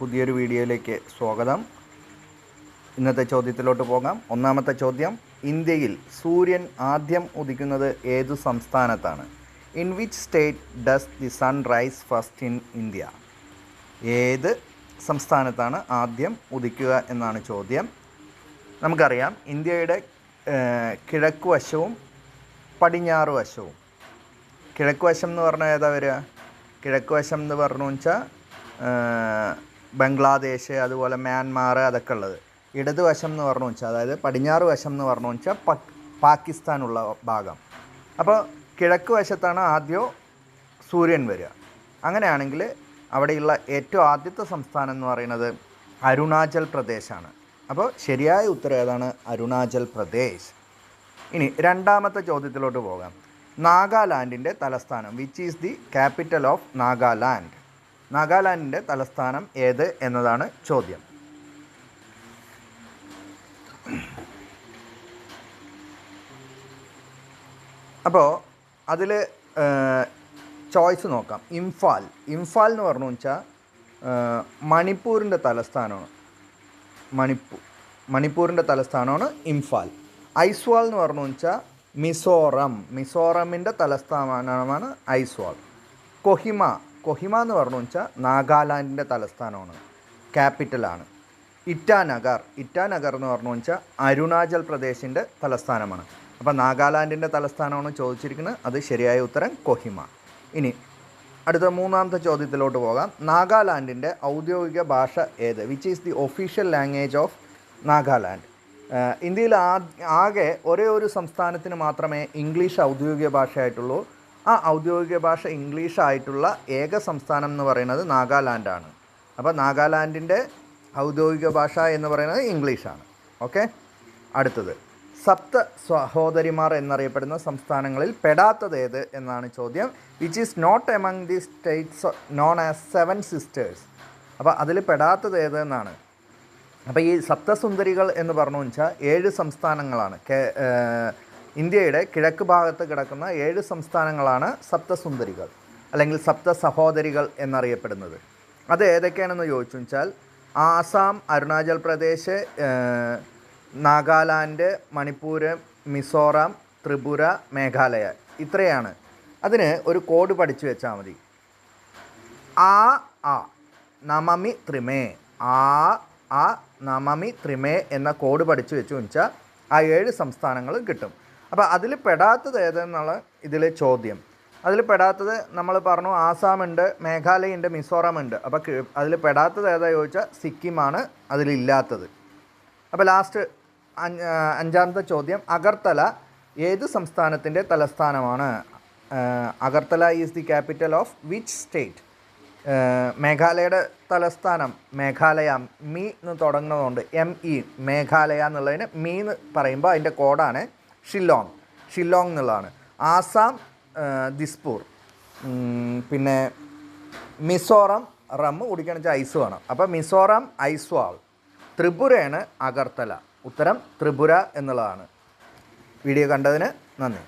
പുതിയൊരു വീഡിയോയിലേക്ക് സ്വാഗതം. ഇന്നത്തെ ചോദ്യത്തിലോട്ട് പോകാം. ഒന്നാമത്തെ ചോദ്യം ഇന്ത്യയിൽ സൂര്യൻ ആദ്യം ഉദിക്കുന്നത് ഏതു സംസ്ഥാനത്താണ്? In which state does the sun rise first in India ഏത് സംസ്ഥാനത്താണ് ആദ്യം ഉദിക്കുക എന്നാണ് ചോദ്യം. നമുക്കറിയാം ഇന്ത്യയുടെ കിഴക്ക് വശവും പടിഞ്ഞാറ് വശവും. കിഴക്ക് വശം എന്ന് പറഞ്ഞാൽ ഏതാ വരിക? കിഴക്ക് വശം എന്ന് പറഞ്ഞു വെച്ചാൽ ബംഗ്ലാദേശ് അതുപോലെ മ്യാൻമാർ അതൊക്കെ ഉള്ളത്. ഇടത് വശം എന്ന് പറഞ്ഞു വെച്ചാൽ അതായത് പടിഞ്ഞാറ് വശം എന്ന് പറഞ്ഞു വെച്ചാൽ പാകിസ്ഥാനുള്ള ഭാഗം. അപ്പോൾ കിഴക്ക് വശത്താണ് ആദ്യം സൂര്യൻ വരിക. അങ്ങനെയാണെങ്കിൽ അവിടെയുള്ള ഏറ്റവും ആദ്യത്തെ സംസ്ഥാനം എന്ന് പറയുന്നത് അരുണാചൽ പ്രദേശാണ്. അപ്പോൾ ശരിയായ ഉത്തരം ഏതാണ്? അരുണാചൽ പ്രദേശ്. ഇനി രണ്ടാമത്തെ ചോദ്യത്തിലോട്ട് പോകാം. നാഗാലാൻഡിന്റെ തലസ്ഥാനം which is the capital of Nagaland നാഗാലാൻഡിന്റെ തലസ്ഥാനം ഏത് എന്നതാണ് ചോദ്യം. അപ്പോൾ അതിൽ ചോയ്സ് നോക്കാം. ഇംഫാൽ. ഇംഫാൽ എന്ന് പറഞ്ഞു വെച്ചാൽ മണിപ്പൂരിന്റെ തലസ്ഥാനമാണ്. മണിപ്പൂർ മണിപ്പൂരിന്റെ തലസ്ഥാനമാണ് ഇംഫാൽ. ഐസ്വാൾ എന്ന് പറഞ്ഞു വെച്ചാൽ മിസോറം. മിസോറമിന്റെ തലസ്ഥാനമാണ് ഐസ്വാൾ. കൊഹിമ കൊഹിമ എന്ന് പറഞ്ഞു വെച്ചാൽ നാഗാലാൻഡിന്റെ തലസ്ഥാനമാണ്. ക്യാപിറ്റലാണ് ഇറ്റാനഗർ. ഇറ്റാനഗർ എന്ന് പറഞ്ഞു വെച്ചാൽ അരുണാചൽ പ്രദേശിന്റെ തലസ്ഥാനമാണ്. അപ്പോൾ നാഗാലാൻഡിന്റെ തലസ്ഥാനമാണ് ചോദിച്ചിരിക്കുന്നത്. അത് ശരിയായ ഉത്തരം കൊഹിമ. ഇനി അടുത്ത മൂന്നാമത്തെ ചോദ്യത്തിലോട്ട് പോകാം. നാഗാലാൻഡിന്റെ ഔദ്യോഗിക ഭാഷ ഏത്? Which is the official language of Nagaland. ഇന്ത്യയിൽ ആകെ ഒരേ ഒരു സംസ്ഥാനത്തിന് മാത്രമേ ഇംഗ്ലീഷ് ഔദ്യോഗിക ഭാഷയായിട്ടുള്ളൂ. ആ ഔദ്യോഗിക ഭാഷ ഇംഗ്ലീഷ് ആയിട്ടുള്ള ഏക സംസ്ഥാനം എന്ന് പറയുന്നത് നാഗാലാൻഡാണ്. അപ്പോൾ നാഗാലാൻഡിന്റെ ഔദ്യോഗിക ഭാഷ എന്ന് പറയുന്നത് ഇംഗ്ലീഷാണ്. ഓക്കെ? അടുത്തത്. സപ്ത സഹോദരിമാർ എന്നറിയപ്പെടുന്ന സംസ്ഥാനങ്ങളിൽ പെടാത്തത് ഏത് എന്നാണ് ചോദ്യം. Which is not among the states known as seven sisters അപ്പോൾ അതിൽ പെടാത്തത് ഏത് എന്നാണ്. അപ്പോൾ ഈ സപ്തസുന്ദരികൾ എന്ന് പറഞ്ഞു വെച്ചാൽ ഏഴ് സംസ്ഥാനങ്ങളാണ്. കേ ഇന്ത്യയുടെ കിഴക്ക് ഭാഗത്ത് കിടക്കുന്ന ഏഴ് സംസ്ഥാനങ്ങളാണ് സപ്തസുന്ദരികൾ അല്ലെങ്കിൽ സപ്ത സഹോദരികൾ എന്നറിയപ്പെടുന്നത്. അത് ഏതൊക്കെയാണെന്ന് ചോദിച്ചു വെച്ചാൽ ആസാം അരുണാചൽ പ്രദേശ് നാഗാലാൻഡ് മണിപ്പൂർ മിസോറാം ത്രിപുര മേഘാലയ ഇത്രയാണ്. അതിന് ഒരു കോഡ് പഠിച്ചു വെച്ചാൽ മതി. ആ ആ നമമി ത്രിമേ ആ ആ നമമി ത്രിമേ എന്ന കോഡ് പഠിച്ചു വെച്ചു വെച്ചാൽ ആ ഏഴ് സംസ്ഥാനങ്ങളും കിട്ടും. അപ്പോൾ അതിൽ പെടാത്തത് ഏതെന്നുള്ള ഇതിൽ ചോദ്യം. അതിൽ പെടാത്തത് നമ്മൾ പറഞ്ഞു ആസാമുണ്ട് മേഘാലയുണ്ട് മിസോറാം ഉണ്ട് അപ്പോൾ അതിൽ പെടാത്തത് ഏതാ ചോദിച്ചാൽ സിക്കിമാണ് അതിലില്ലാത്തത്. അപ്പോൾ ലാസ്റ്റ് അഞ്ചാമത്തെ ചോദ്യം അഗർത്തല ഏത് സംസ്ഥാനത്തിന്റെ തലസ്ഥാനമാണ്? Agartala is the capital of which state? മേഘാലയയുടെ തലസ്ഥാനം മേഘാലയ മീ എന്ന് തുടങ്ങുന്നതുകൊണ്ട് എം ഇ മേഘാലയ എന്നുള്ളതിന് മീ എന്ന് പറയുമ്പോൾ അതിന്റെ കോഡാണ് ഷില്ലോങ്. ഷില്ലോങ് എന്നുള്ളതാണ്. ആസാം ദിസ്പൂർ. പിന്നെ മിസോറം റം കുടിക്കണം വെച്ചാൽ ഐസ് വേണം. അപ്പോൾ മിസോറം ഐസ്വാൾ. ത്രിപുരയാണ് അഗർത്തല. ഉത്തരം ത്രിപുര എന്നുള്ളതാണ്. വീഡിയോ കണ്ടതിന് നന്ദി.